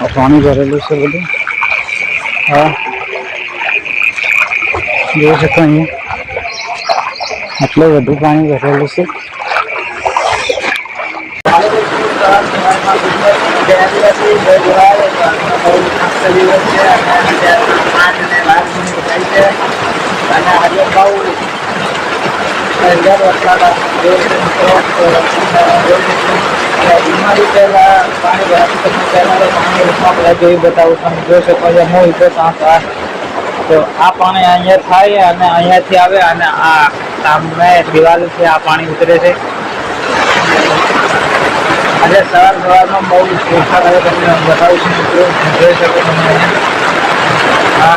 આ પાણી ભરેલું છે બધું હા જોઈ શકો અહીંયા આટલું બધું પાણી ભરેલું છે અને આજે બહુ આવ્યો છે મિત્રો. બીમારી પહેલાં પાણી પાણી બધા જોઈ બતાવું તમે જોઈ હું ઈકો સાંસ તો આ પાણી અહીંયા થાય અને અહીંયાથી આવે અને આ સામે દિવાલથી આ પાણી ઉતરે છે આજે સવાર સવારમાં બહુ તમને હું બતાવું છું મિત્રો જોઈ શકો તમે હા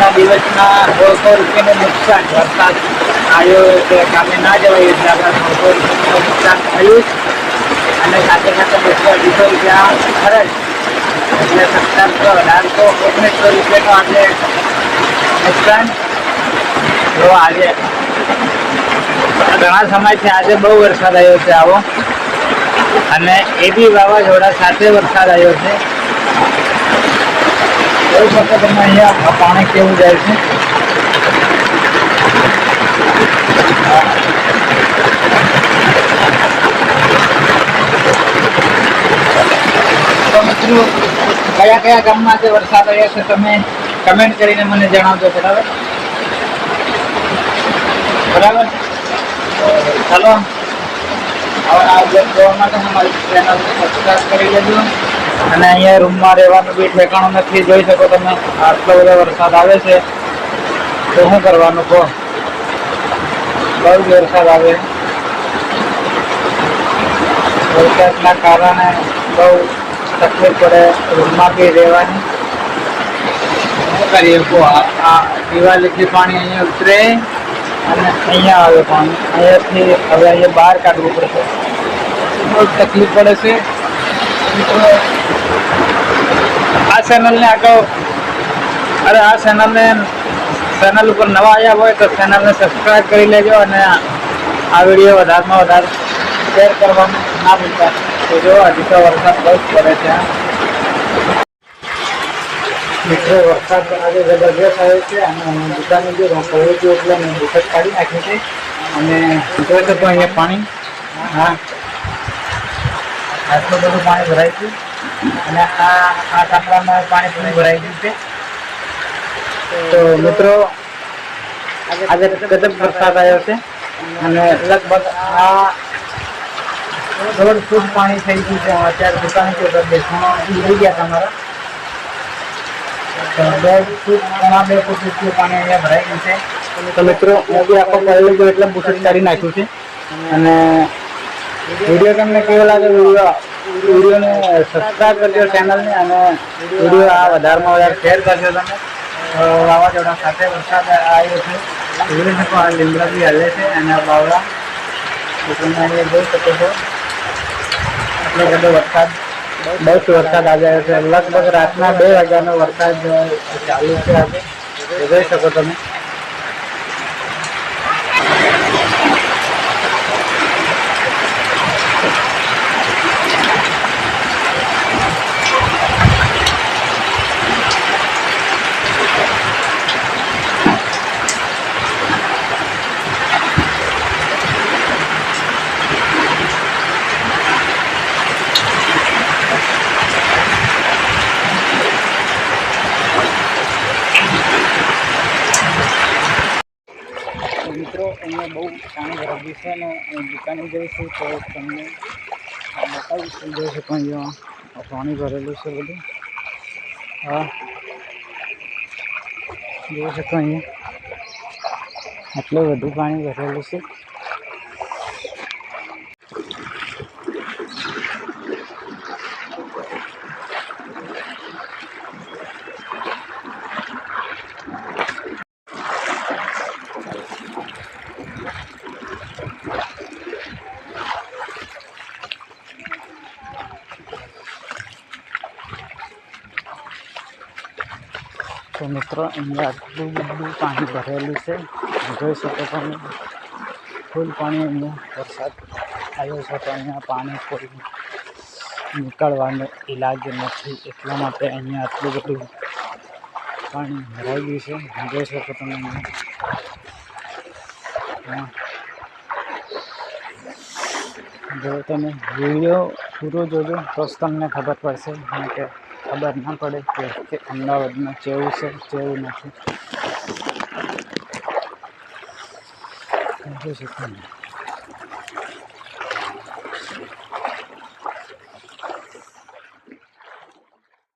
આજના દિવસના સોળસો રૂપિયાનું નુકસાન વરસાદ આવ્યો એટલે કામે ના જવાય એટલે આપણે સોળસો રૂપિયાનું નુકસાન થયું અને સાથે સાથે બસો અઢીસો રૂપિયા ખર્ચ. એટલે સત્તરસો, અઢારસો, ઓગણીસો રૂપિયાનું આજે નુકસાન જો આજે ઘણા સમયથી આજે બહુ વરસાદ આવ્યો છે આવો. અને એ બી વાવાઝોડા સાથે વરસાદ આવ્યો છે. જોઈ શકો તમે અહીંયા આ પાણી કેવું જાય છે? તો મિત્રો, કયા કયા ગામમાં આજે વરસાદ આવ્યો છે તમે કમેન્ટ કરીને મને જણાવજો, બરાબર? બરાબર? ચાલો, હવે આ બ્લોગ જોવા માટે અમારી ચેનલ સબસ્ક્રાઈબ કરી લેજો. અને અહીંયા રૂમમાં રહેવાનું બી ઠેકાણું નથી, જોઈ શકો તમે, આટલો બધો વરસાદ આવે છે. તો શું કરવાનું કહો? બહુ જ વરસાદ આવે. વરસાદના કારણે બહુ તકલીફ પડે રૂમમાં બી રહેવાની. શું કરીએ કહો? આ દિવાલીથી પાણી અહીંયા ઉતરે અને અહીંયા આવે પાણી. અહીંયાથી હવે અહીંયા બહાર કાઢવું પડશે. બહુ તકલીફ પડે છે. આ ચેનલને આગળ, અરે આ ચેનલને ચેનલ ઉપર નવા આવ્યા હોય તો ચેનલને સબસ્ક્રાઈબ કરી લેજો અને આ વીડિયો વધારેમાં વધારે શેર કરવાનું ના ભૂલતા. તો જો, હજી તો વરસાદ બહુ જ પડે છે. મિત્રો, વરસાદ આજે જબરજસ્ત આવ્યો છે અને દુકાને જો હું કહું એટલે મેં બુકટ કાઢી નાખ્યું છે. અને અહીંયા પાણી. હા. આટલું બધું પાણી ભરાય છે અને આ આ કાપડામાં પાણી પૂરું ભરાઈ ગયું છે. તો મિત્રો, આજે ગજબ વરસાદ આવ્યો છે અને લગભગ આ દોઢ ફૂટ પાણી થઈ ગયું છે. અત્યારે દુકાને જો બેસવામાં થઈ ગયા તમારા. દોઢ ફૂટ બે ફૂટ પાણી અહીંયા ભરાઈ ગયું છે. તો મિત્રો આખો એટલે બુકેટ કાઢી નાખ્યું છે. અને વીડિયો તમને કેવો લાગે? વીડિયો, વિડીયોને સબસ્ક્રાઈબ કરજો ચેનલને અને વીડિયો આ વધારેમાં વધારે શેર કરજો તમે. વાવાઝોડા સાથે વરસાદ આવ્યો છે. જોઈ શકો આ લીમડા બી હલે છે અને બાવળા. તમે અહીંયા જોઈ શકો છો. એટલો બધો વરસાદ, બસ વરસાદ આવ્યો છે. લગભગ રાતના બે વાગ્યાનો વરસાદ ચાલુ છે આજે. જોઈ શકો તમે તો મિત્રો અહીંયા બહુ પાણી ભરાયું છે અને હું દુકાને જઈશું તો તમને બતાવીશું જોઈ શકો અહીંયા પાણી ભરેલું છે બધું. હા. જોઈ શકો અહીંયા. આટલું બધું પાણી ભરેલું છે. તો મિત્રો અહીંયા આટલું બધું પાણી ભરેલું છે જોઈ શકો તમે ફૂલ પાણી અહીંયા વરસાદ આવ્યો છે તો અહીંયા પાણી કોઈ નીકળવાનો ઈલાજ નથી, એટલા માટે અહીંયા આટલું બધું પાણી ભરાઈ ગયું છે જોઈ શકો તમે અહીંયા હા. જો તમે વીડિયો પૂરો જોજો, તો જ તમને ખબર પડશે, કારણ કે ખબર ના પડે કે અમદાવાદમાં કેવું છે કેવું નથી.